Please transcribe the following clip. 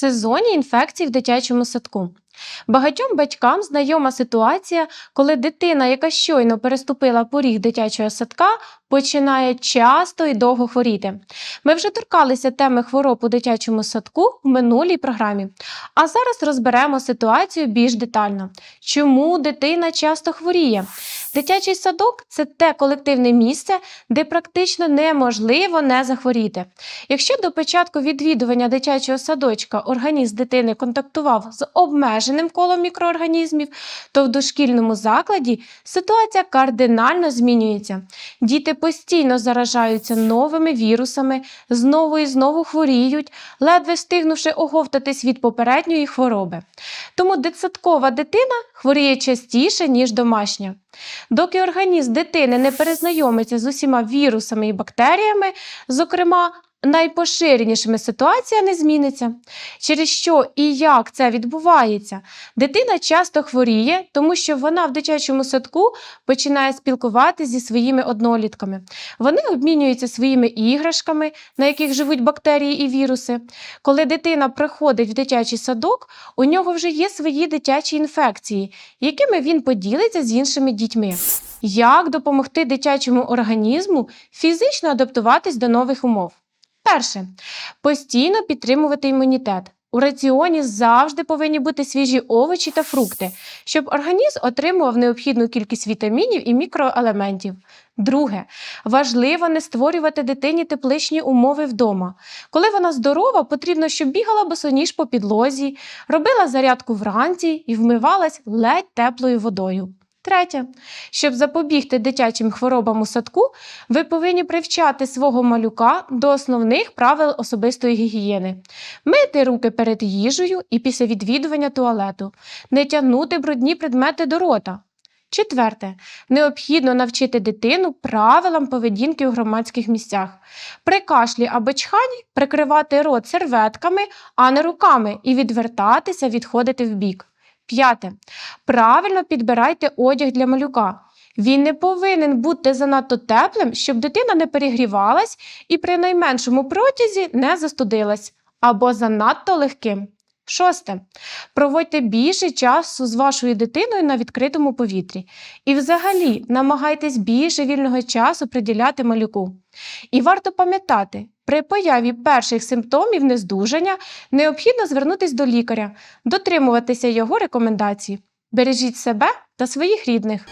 Сезонні інфекції в дитячому садку. Багатьом батькам знайома ситуація, коли дитина, яка щойно переступила поріг дитячого садка, починає часто і довго хворіти. Ми вже торкалися теми хвороб у дитячому садку в минулій програмі. А зараз розберемо ситуацію більш детально. Чому дитина часто хворіє? Дитячий садок це те колективне місце, де практично неможливо не захворіти. Якщо до початку відвідування дитячого садочка організм дитини контактував з обмеженим колом мікроорганізмів, то в дошкільному закладі ситуація кардинально змінюється. Діти постійно заражаються новими вірусами, знову і знову хворіють, ледве встигнувши оговтатись від попередньої хвороби. Тому дитсадкова дитина хворіє частіше, ніж домашня. Доки організм дитини не перезнайомиться з усіма вірусами і бактеріями, зокрема, найпоширенішими ситуація не зміниться. Через що і як це відбувається? Дитина часто хворіє, тому що вона в дитячому садку починає спілкуватися зі своїми однолітками. Вони обмінюються своїми іграшками, на яких живуть бактерії і віруси. Коли дитина приходить в дитячий садок, у нього вже є свої дитячі інфекції, якими він поділиться з іншими дітьми. Як допомогти дитячому організму фізично адаптуватись до нових умов? Перше постійно підтримувати імунітет. У раціоні завжди повинні бути свіжі овочі та фрукти, щоб організм отримував необхідну кількість вітамінів і мікроелементів. Друге, важливо не створювати дитині тепличні умови вдома. Коли вона здорова, потрібно, щоб бігала босоніж по підлозі, робила зарядку вранці і вмивалась ледь теплою водою. Третє, щоб запобігти дитячим хворобам у садку, ви повинні привчати свого малюка до основних правил особистої гігієни: мити руки перед їжею і після відвідування туалету, не тягнути брудні предмети до рота. Четверте, необхідно навчити дитину правилам поведінки у громадських місцях. При кашлі або чханні прикривати рот серветками, а не руками, і відвертатися, відходити вбік. П'яте. Правильно підбирайте одяг для малюка. Він не повинен бути занадто теплим, щоб дитина не перегрівалась і при найменшому протязі не застудилась, або занадто легким. Шосте. Проводьте більше часу з вашою дитиною на відкритому повітрі. І взагалі намагайтесь більше вільного часу приділяти малюку. І варто пам'ятати, при появі перших симптомів нездужання необхідно звернутися до лікаря, дотримуватися його рекомендацій. Бережіть себе та своїх рідних.